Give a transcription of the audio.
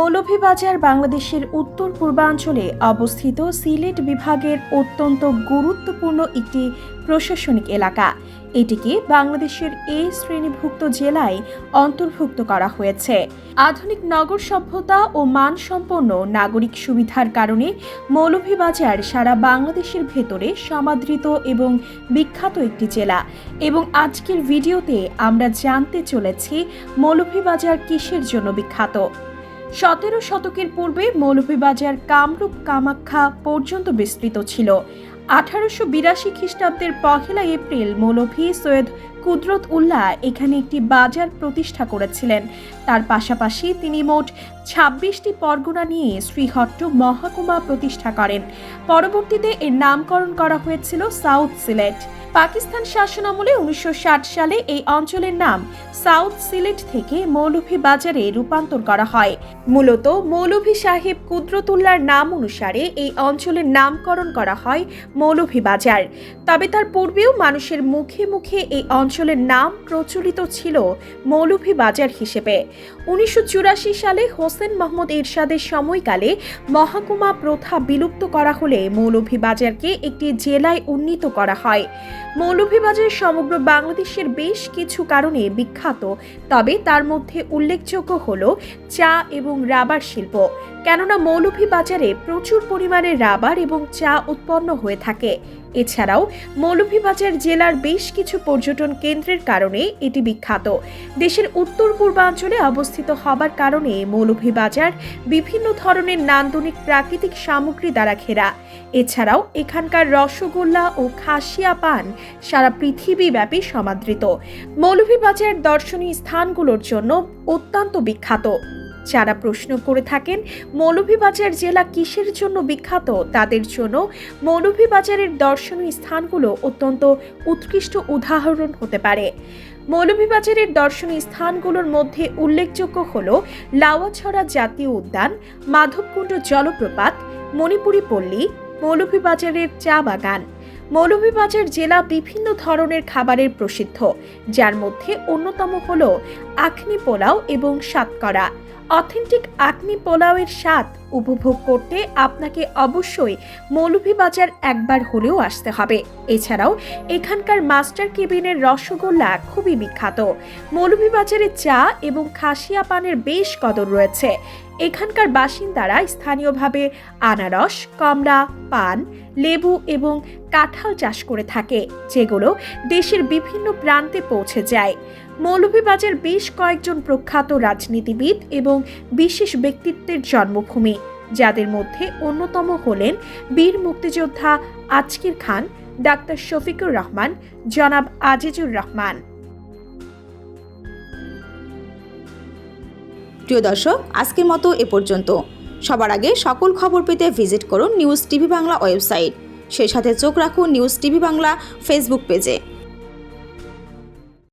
মৌলভীবাজার বাংলাদেশের উত্তর পূর্বাঞ্চলে অবস্থিত সিলেট বিভাগের অত্যন্ত গুরুত্বপূর্ণ একটি প্রশাসনিক এলাকা। এটিকে বাংলাদেশের এ শ্রেণীভুক্ত জেলায় অন্তর্ভুক্ত করা হয়েছে। আধুনিক নগর সভ্যতা ও মানসম্পন্ন নাগরিক সুবিধার কারণে মৌলভীবাজার সারা বাংলাদেশের ভেতরে সমাদৃত এবং বিখ্যাত একটি জেলা। এবং আজকের ভিডিওতে আমরা জানতে চলেছি মৌলভীবাজার কিসের জন্য বিখ্যাত। সতেরো শতকের পূর্বে মৌলভীবাজার কামরূপ কামাখ্যা পর্যন্ত বিস্তৃত ছিল। আঠারোশো বিরাশি খ্রিস্টাব্দের পহেলা এপ্রিল মৌলভী সৈয়দ কুদরত উল্লাহ এখানে একটি বাজার প্রতিষ্ঠা করেছিলেন। তার পাশাপাশি তিনি মোট ছাব্বিশটি পরগনা নিয়ে শ্রীহট্ট মহাকুমা প্রতিষ্ঠা করেন। পরবর্তীতে এর নামকরণ করা হয়েছিল সাউথ সিলেট। পাকিস্তান শাসনামলে উনিশশো সালে এই অঞ্চলের নাম সাউথ সিলেট থেকে মৌলভী বাজারে রূপান্তর করা হয়। মূলত মৌলভী সাহেব কুদরতুল্লার নাম অনুসারে এই অঞ্চলের নামকরণ করা হয় মৌলভী বাজার তবে তার পূর্বেও মানুষের মুখে মুখে এই অঞ্চলের নাম প্রচলিত ছিল মৌলভীবাজার হিসেবে। উনিশশো চুরাশি সালে হোসেন মোহাম্মদ এরশাদের সময়কালে মহাকুমা প্রথা বিলুপ্ত করা হলে মৌলভী বাজারকে একটি জেলায় উন্নীত করা হয়। মৌলভীবাজার সমগ্র বাংলাদেশের বেশ কিছু কারণে বিখ্যাত, তবে তার মধ্যে উল্লেখযোগ্য হল চা এবং রাবার শিল্প। কেননা মৌলভীবাজারে প্রচুর পরিমাণে রাবার এবং চা উৎপন্ন হয়ে থাকে। এছাড়াও, মৌলভীবাজার জেলার বেশ কিছু পর্যটন কেন্দ্রের কারণে এটি বিখ্যাত। দেশের উত্তর পূর্বাঞ্চলে অবস্থিত হবার কারণে মৌলভীবাজার বিভিন্ন ধরনের নান্দনিক প্রাকৃতিক সামগ্রী দ্বারা ঘেরা। এছাড়াও, এখানকার রসগোল্লা ও খাসিয়া পান সারা পৃথিবীব্যাপী সমাদৃত। মৌলভীবাজার দর্শনীয় স্থানগুলোর জন্য অত্যন্ত বিখ্যাত। যারা প্রশ্ন করে থাকেন, মৌলভীবাজার জেলা কিসের জন্য বিখ্যাত? তাদের জন্য মৌলভীবাজারের দর্শনীয় স্থানগুলো অত্যন্ত উৎকৃষ্ট উদাহরণ হতে পারে। মৌলভীবাজারের দর্শনীয় স্থানগুলোর মধ্যে উল্লেখযোগ্য হল লাওয়াছড়া জাতীয় উদ্যান, মাধবকুণ্ড জলপ্রপাত, মণিপুরী পল্লী, মৌলভীবাজারের চা বাগান। মৌলভীবাজার জেলা বিভিন্ন ধরনের খাবারের প্রসিদ্ধ, যার মধ্যে অন্যতম হল আখনি পোলাও এবং সাতকরা। অথেন্টিক আখনি পোলাওয়ের স্বাদ উপভোগ করতে আপনাকে অবশ্যই মৌলভীবাজার একবার হলেও আসতে হবে। এছাড়াও এখানকার মাস্টার কেবিনের রসগোল্লা খুবই বিখ্যাত। মৌলভীবাজারে চা এবং খাসিয়া পানের বেশ কদর রয়েছে। এখানকার বাসিন্দারা স্থানীয়ভাবে আনারস, কমলা, পান, লেবু এবং কাঁঠাল চাষ করে থাকে, যেগুলো দেশের বিভিন্ন প্রান্তে পৌঁছে যায়। মৌলভীবাজার বেশ কয়েকজন প্রখ্যাত রাজনীতিবিদ এবং বিশেষ ব্যক্তিত্বের জন্মভূমি। যাদের মধ্যে অন্যতম হলেন বীর মুক্তিযোদ্ধা আজকির খান, ডাক্তার শফিকুর রহমান, জনাব আজিজুর রহমান। প্রিয় দর্শক, আজকের মতো এ পর্যন্ত। সবার আগে সকল খবর পেতে ভিজিট করুন নিউজ টিভি বাংলা ওয়েবসাইট। সেই সাথে চোখ রাখুন নিউজ টিভি বাংলা ফেসবুক পেজে।